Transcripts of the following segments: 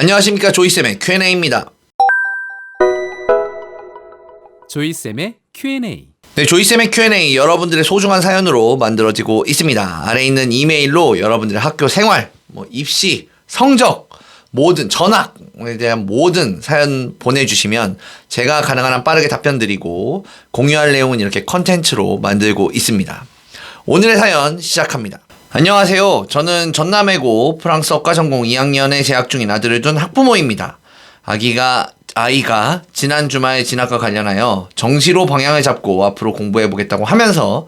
안녕하십니까 조이쌤의 Q&A입니다. 조이쌤의 Q&A 네, 조이쌤의 Q&A 여러분들의 소중한 사연으로 만들어지고 있습니다. 아래 있는 이메일로 여러분들의 학교 생활, 뭐 입시, 성적, 모든 전학에 대한 모든 사연 보내주시면 제가 가능한 한 빠르게 답변 드리고 공유할 내용은 이렇게 컨텐츠로 만들고 있습니다. 오늘의 사연 시작합니다. 안녕하세요. 저는 전남외고 프랑스 어과 전공 2학년에 재학 중인 아들을 둔 학부모입니다. 아기가 아이가 지난 주말 진학과 관련하여 정시로 방향을 잡고 앞으로 공부해 보겠다고 하면서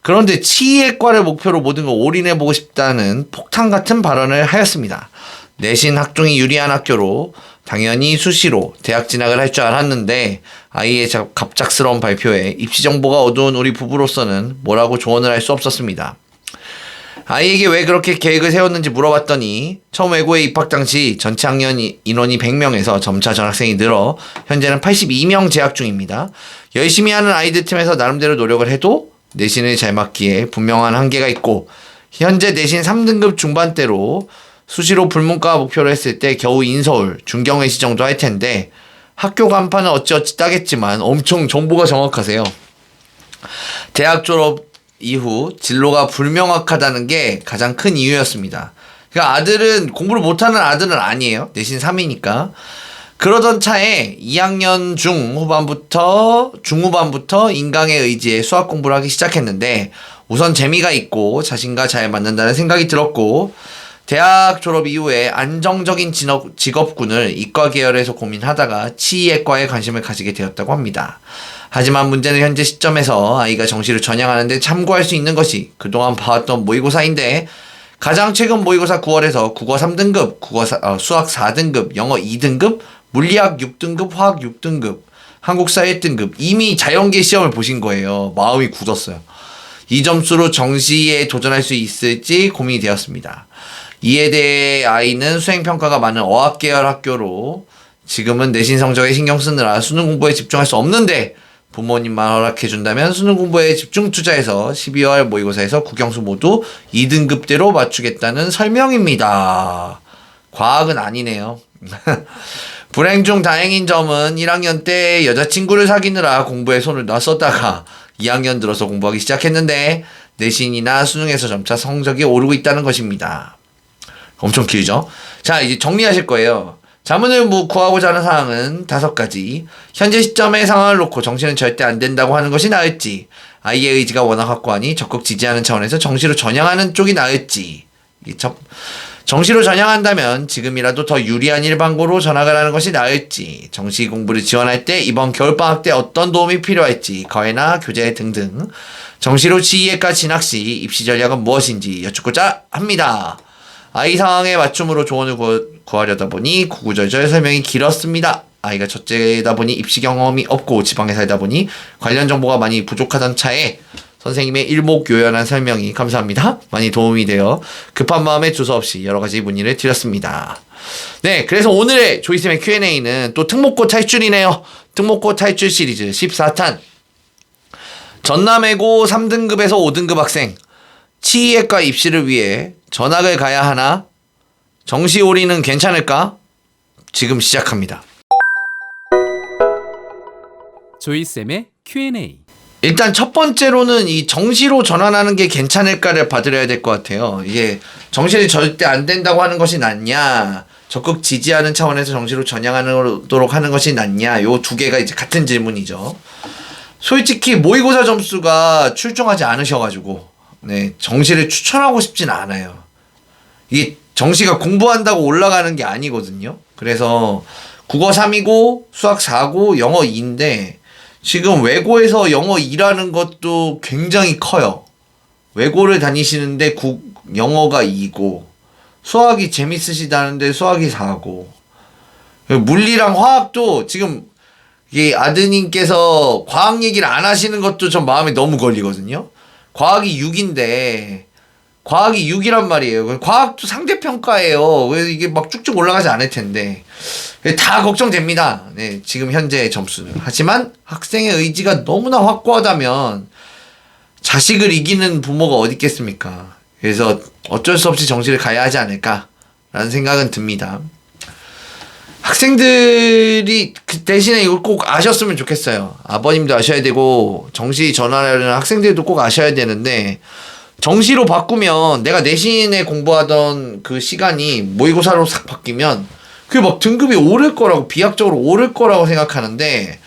그런데 치의과를 목표로 모든 걸 올인해 보고 싶다는 폭탄 같은 발언을 하였습니다. 내신 학종이 유리한 학교로 당연히 수시로 대학 진학을 할 줄 알았는데 아이의 자- 갑작스러운 발표에 입시 정보가 어두운 우리 부부로서는 뭐라고 조언을 할 수 없었습니다. 아이에게 왜 그렇게 계획을 세웠는지 물어봤더니 처음 외고에 입학 당시 전체 학년 이- 인원이 100명에서 점차 전학생이 늘어 현재는 82명 재학 중입니다. 열심히 하는 아이들 팀에서 나름대로 노력을 해도 내신을 잘 맞기에 분명한 한계가 있고 현재 내신 3등급 중반대로 수시로 불문과 목표로 했을 때 겨우 인서울, 중경외시 정도 할 텐데 학교 간판은 어찌어찌 따겠지만 엄청 정보가 정확하세요. 대학 졸업 이후 진로가 불명확하다는 게 가장 큰 이유였습니다. 그러니까 아들은 공부를 못하는 아들은 아니에요. 내신 3이니까. 그러던 차에 2학년 중 후반부터 중후반부터 인강의 의지에 수학 공부를 하기 시작했는데 우선 재미가 있고 자신과 잘 맞는다는 생각이 들었고 대학 졸업 이후에 안정적인 진업, 직업군을 이과 계열에서 고민하다가 치의과에 관심을 가지게 되었다고 합니다. 하지만 문제는 현재 시점에서 아이가 정시를 전향하는데 참고할 수 있는 것이 그동안 봐왔던 모의고사인데 가장 최근 모의고사 9월에서 국어 3등급, 국어 사- 어, 수학 4등급, 영어 2등급, 물리학 6등급, 화학 6등급, 한국사 1등급 이미 자연계 시험을 보신 거예요. 마음이 굳었어요. 이 점수로 정시에 도전할 수 있을지 고민이 되었습니다. 이에 대해 아이는 수행평가가 많은 어학계열 학교로 지금은 내신 성적에 신경 쓰느라 수능 공부에 집중할 수 없는데 부모님만 허락해준다면 수능 공부에 집중 투자해서 12월 모의고사에서 국영수 모두 2등급대로 맞추겠다는 설명입니다. 과학은 아니네요. 불행 중 다행인 점은 1학년 때 여자친구를 사귀느라 공부에 손을 놨었다가 2학년 들어서 공부하기 시작했는데 내신이나 수능에서 점차 성적이 오르고 있다는 것입니다. 엄청 길죠? 자, 이제 정리하실 거예요. 자문을 뭐 구하고자 하는 사항은 다섯 가지. 현재 시점의 상황을 놓고 정시는 절대 안 된다고 하는 것이 나을지, 아이의 의지가 워낙 확고하니 적극 지지하는 차원에서 정시로 전향하는 쪽이 나을지, 이게 첫, 정시로 전향한다면 지금이라도 더 유리한 일반고로 전학을 하는 것이 나을지, 정시 공부를 지원할 때 이번 겨울방학 때 어떤 도움이 필요할지, 과외나 교재 등등, 정시로 지휘학과 진학 시 입시 전략은 무엇인지 여쭙고자 합니다. 아이 상황에 맞춤으로 조언을 구, 구하려다 보니 구구절절 설명이 길었습니다. 아이가 첫째다 보니 입시 경험이 없고 지방에 살다 보니 관련 정보가 많이 부족하던 차에 선생님의 일목요연한 설명이 감사합니다. 많이 도움이 되어 급한 마음에 두서없이 여러 가지 문의를 드렸습니다. 네, 그래서 오늘의 조이쌤의 Q&A는 또 특목고 탈출이네요. 특목고 탈출 시리즈 14탄. 전남외고 3등급에서 5등급 학생 치의학과 입시를 위해 전학을 가야 하나? 정시 올인은 괜찮을까? 지금 시작합니다. 조이쌤의 Q&A 일단 첫 번째로는 이 정시로 전환하는 게 괜찮을까를 받으려야 될 것 같아요. 이게 정시를 절대 안 된다고 하는 것이 낫냐, 적극 지지하는 차원에서 정시로 전향하도록 하는 것이 낫냐, 요 두 개가 이제 같은 질문이죠. 솔직히 모의고사 점수가 출중하지 않으셔가지고, 네, 정시를 추천하고 싶진 않아요. 이게 정시가 공부한다고 올라가는 게 아니거든요. 그래서 국어 3이고 수학 4고 영어 2인데 지금 외고에서 영어 2라는 것도 굉장히 커요. 외고를 다니시는데 국 영어가 2고 수학이 재밌으시다는데 수학이 4고 물리랑 화학도 지금 이 아드님께서 과학 얘기를 안 하시는 것도 좀 마음에 너무 걸리거든요. 과학이 6인데 과학이 6이란 말이에요. 과학도 상대평가예요. 왜 이게 막 쭉쭉 올라가지 않을 텐데. 다 걱정됩니다. 네, 지금 현재 점수는. 하지만 학생의 의지가 너무나 확고하다면 자식을 이기는 부모가 어디 있겠습니까? 그래서 어쩔 수 없이 정시를 가야 하지 않을까라는 생각은 듭니다. 학생들이 그 대신에 이걸 꼭 아셨으면 좋겠어요. 아버님도 아셔야 되고 정시 전환하려는 학생들도 꼭 아셔야 되는데 정시로 바꾸면 내가 내신에 공부하던 그 시간이 모의고사로 싹 바뀌면 그게 막 등급이 오를 거라고 비약적으로 오를 거라고 생각하는데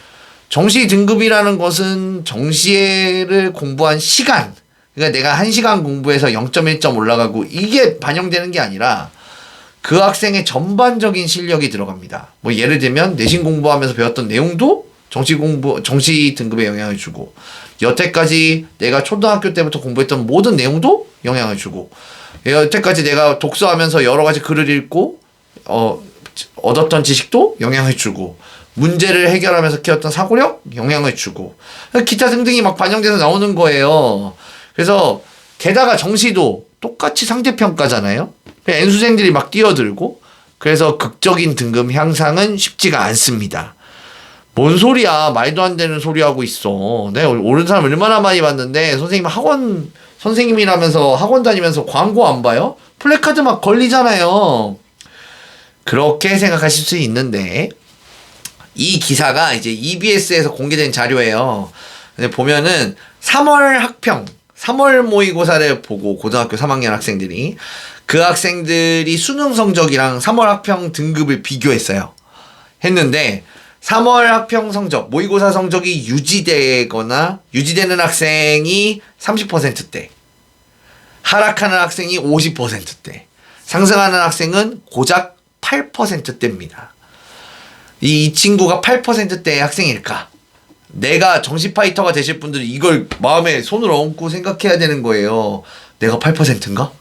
정시 등급이라는 것은 정시를 공부한 시간 그러니까 내가 한시간 공부해서 0.1점 올라가고 이게 반영되는 게 아니라 그 학생의 전반적인 실력이 들어갑니다. 뭐 예를 들면 내신 공부하면서 배웠던 내용도 정시 공부 정시 등급에 영향을 주고 여태까지 내가 초등학교 때부터 공부했던 모든 내용도 영향을 주고 여태까지 내가 독서하면서 여러 가지 글을 읽고 어 얻었던 지식도 영향을 주고 문제를 해결하면서 키웠던 사고력 영향을 주고 기타 등등이 막 반영돼서 나오는 거예요. 그래서 게다가 정시도 똑같이 상대평가잖아요. N수생들이 막 뛰어들고 그래서 극적인 등급 향상은 쉽지가 않습니다. 뭔 소리야 말도 안 되는 소리 하고 있어. 내가 옳은 사람 얼마나 많이 봤는데 선생님 학원 선생님이라면서 학원 다니면서 광고 안 봐요? 플래카드 막 걸리잖아요. 그렇게 생각하실 수 있는데 이 기사가 이제 EBS에서 공개된 자료예요. 보면은 3월 학평, 3월 모의고사를 보고 고등학교 3학년 학생들이 그 학생들이 수능 성적이랑 3월 학평 등급을 비교했어요. 했는데 3월 학평 성적, 모의고사 성적이 유지되거나 유지되는 학생이 30%대, 하락하는 학생이 50%대, 상승하는 학생은 고작 8%대입니다. 이, 이 친구가 8%대의 학생일까? 내가 정시 파이터가 되실 분들이 이걸 마음에 손을 얹고 생각해야 되는 거예요. 내가 8%인가?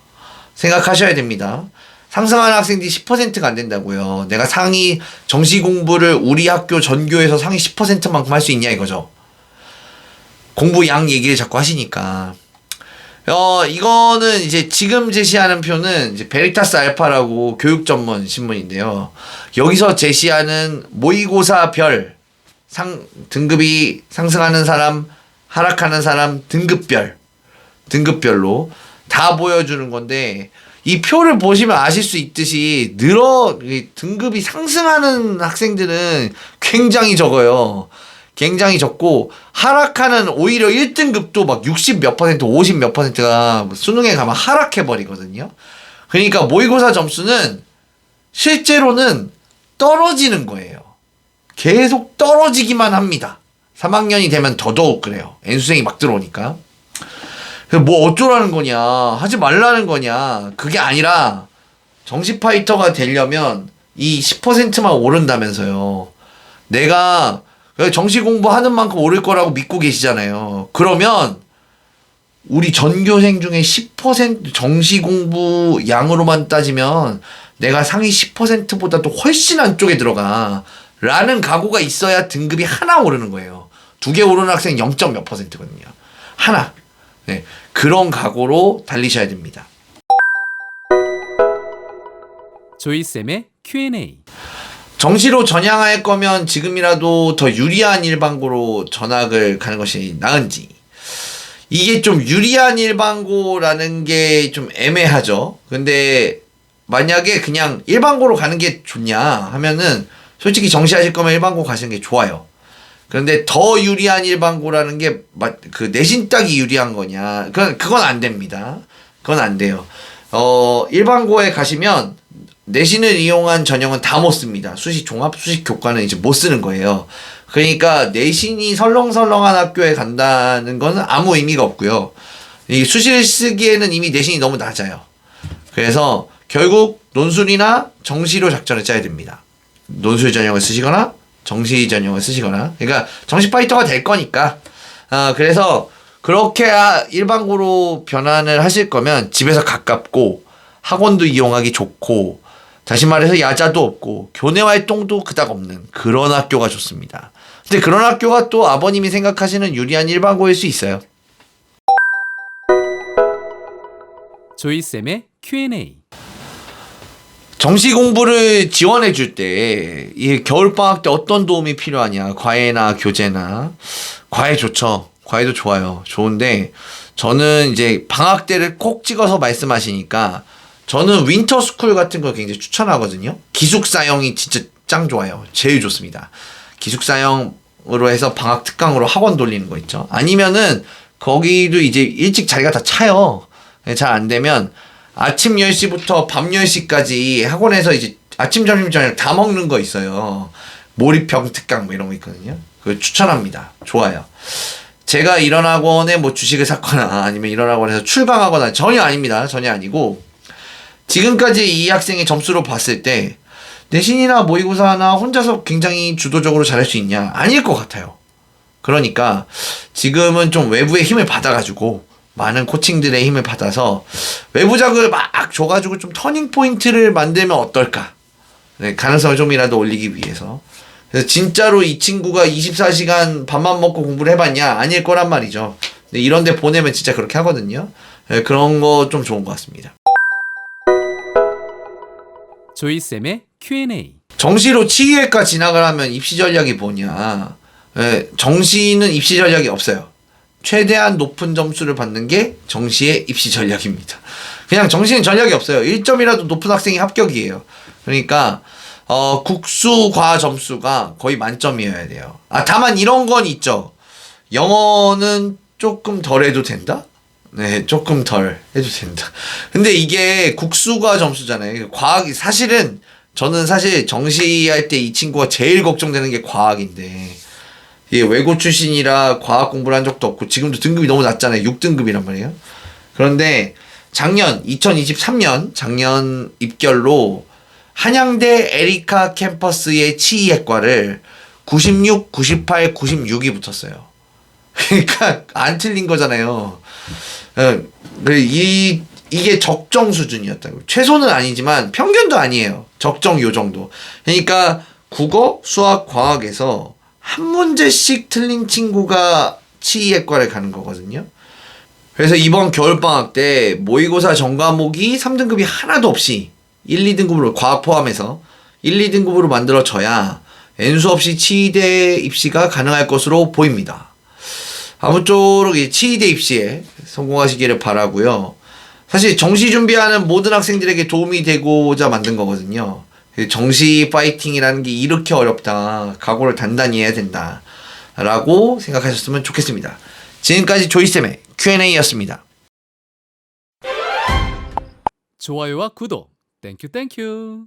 생각하셔야 됩니다. 상승하는 학생들이 10%가 안 된다고요. 내가 상위 정시 공부를 우리 학교 전교에서 상위 10%만큼 할 수 있냐 이거죠. 공부 양 얘기를 자꾸 하시니까. 어, 이거는 이제 지금 제시하는 표는 이제 베리타스 알파라고 교육 전문 신문인데요. 여기서 제시하는 모의고사 별 상 등급이 상승하는 사람, 하락하는 사람 등급별 등급별로 다 보여주는 건데 이 표를 보시면 아실 수 있듯이 늘어 이 등급이 상승하는 학생들은 굉장히 적어요. 굉장히 적고 하락하는 오히려 1등급도 막 60 몇 퍼센트, 50 몇 퍼센트가 수능에 가면 하락해 버리거든요. 그러니까 모의고사 점수는 실제로는 떨어지는 거예요. 계속 떨어지기만 합니다. 3학년이 되면 더더욱 그래요. N수생이 막 들어오니까. 그래서 뭐 어쩌라는 거냐, 하지 말라는 거냐, 그게 아니라 정시 파이터가 되려면 이 10%만 오른다면서요. 내가 정시 공부하는 만큼 오를 거라고 믿고 계시잖아요. 그러면 우리 전교생 중에 10% 정시 공부 양으로만 따지면 내가 상위 10%보다도 훨씬 안쪽에 들어가. 라는 각오가 있어야 등급이 하나 오르는 거예요. 두 개 오르는 학생 0. 몇 퍼센트거든요. 하나. 네. 그런 각오로 달리셔야 됩니다. 조이 쌤의 Q&A 정시로 전향할 거면 지금이라도 더 유리한 일반고로 전학을 가는 것이 나은지. 이게 좀 유리한 일반고라는 게 좀 애매하죠. 근데 만약에 그냥 일반고로 가는 게 좋냐 하면은 솔직히 정시하실 거면 일반고 가시는 게 좋아요. 그런데 더 유리한 일반고라는 게 그 내신 딱이 유리한 거냐? 그건 그건 안 됩니다. 그건 안 돼요. 어 일반고에 가시면 내신을 이용한 전형은 다 못 씁니다. 수시 종합 수시 교과는 이제 못 쓰는 거예요. 그러니까 내신이 설렁설렁한 학교에 간다는 거는 아무 의미가 없고요. 이 수시를 쓰기에는 이미 내신이 너무 낮아요. 그래서 결국 논술이나 정시로 작전을 짜야 됩니다. 논술 전형을 쓰시거나 정시 전형을 쓰시거나 그러니까 정시 파이터가 될 거니까 아 그래서 그렇게 하- 일반고로 변환을 하실 거면 집에서 가깝고 학원도 이용하기 좋고 다시 말해서 야자도 없고 교내 활동도 그닥 없는 그런 학교가 좋습니다. 근데 그런 학교가 또 아버님이 생각하시는 유리한 일반고일 수 있어요. 조이쌤의 Q&A 정시 공부를 지원해 줄 때, 이 겨울 방학 때 어떤 도움이 필요하냐, 과외나 교재나, 과외 좋죠. 과외도 좋아요. 좋은데, 저는 이제 방학 때를 콕 찍어서 말씀하시니까, 저는 윈터 스쿨 같은 거 굉장히 추천하거든요. 기숙사형이 진짜 짱 좋아요. 제일 좋습니다. 기숙사형으로 해서 방학 특강으로 학원 돌리는 거 있죠. 아니면은 거기도 이제 일찍 자리가 다 차요. 잘 안 되면 아침 10시부터 밤 10시까지 학원에서 이제 아침, 점심, 저녁 다 먹는 거 있어요. 몰입형 특강 뭐 이런 거 있거든요. 그거 추천합니다. 좋아요. 제가 이런 학원에 뭐 주식을 샀거나 아니면 이런 학원에서 출강하거나 전혀 아닙니다. 전혀 아니고 지금까지 이 학생의 점수로 봤을 때 내신이나 모의고사나 혼자서 굉장히 주도적으로 잘할 수 있냐? 아닐 것 같아요. 그러니까 지금은 좀 외부의 힘을 받아가지고 많은 코칭들의 힘을 받아서 외부 자극을 막 줘가지고 좀 터닝 포인트를 만들면 어떨까? 네, 가능성을 좀이라도 올리기 위해서. 그래서 진짜로 이 친구가 24시간 밥만 먹고 공부를 해봤냐? 아닐 거란 말이죠. 근데 이런 데 보내면 진짜 그렇게 하거든요. 네, 그런 거 좀 좋은 것 같습니다. 조이 쌤의 Q&A 정시로 치의외과 진학을 하면 입시 전략이 뭐냐? 예, 정시는 입시 전략이 없어요. 최대한 높은 점수를 받는 게 정시의 입시 전략입니다. 그냥 정시는 전략이 없어요. 1점이라도 높은 학생이 합격이에요. 그러니까 어, 국수 과 점수가 거의 만점이어야 돼요. 아 다만 이런 건 있죠. 영어는 조금 덜 해도 된다? 네, 조금 덜 해도 된다. 근데 이게 국수과 점수잖아요. 과학이 사실은 저는 사실 정시할 때 이 친구가 제일 걱정되는 게 과학인데 이게 외고 출신이라 과학 공부를 한 적도 없고 지금도 등급이 너무 낮잖아요. 6등급이란 말이에요. 그런데 작년 2023년 작년 입결로 한양대 에리카 캠퍼스의 치의학과를 96, 98, 96이 붙었어요. 그러니까 안 틀린 거잖아요. 어, 그이 이게 적정 수준이었다고. 최소는 아니지만 평균도 아니에요. 적정 요 정도. 그러니까 국어, 수학, 과학에서 한 문제씩 틀린 친구가 치의학과를 가는 거거든요. 그래서 이번 겨울방학 때 모의고사 전 과목이 3등급이 하나도 없이 1, 2등급으로 과학 포함해서 1, 2등급으로 만들어져야 N수 없이 치의대 입시가 가능할 것으로 보입니다. 아무쪼록 이 치의대 입시에 성공하시기를 바라고요. 사실 정시 준비하는 모든 학생들에게 도움이 되고자 만든 거거든요. 정시 파이팅이라는 게 이렇게 어렵다. 각오를 단단히 해야 된다. 라고 생각하셨으면 좋겠습니다. 지금까지 조이쌤의 Q&A였습니다. 좋아요와 구독 땡큐 땡큐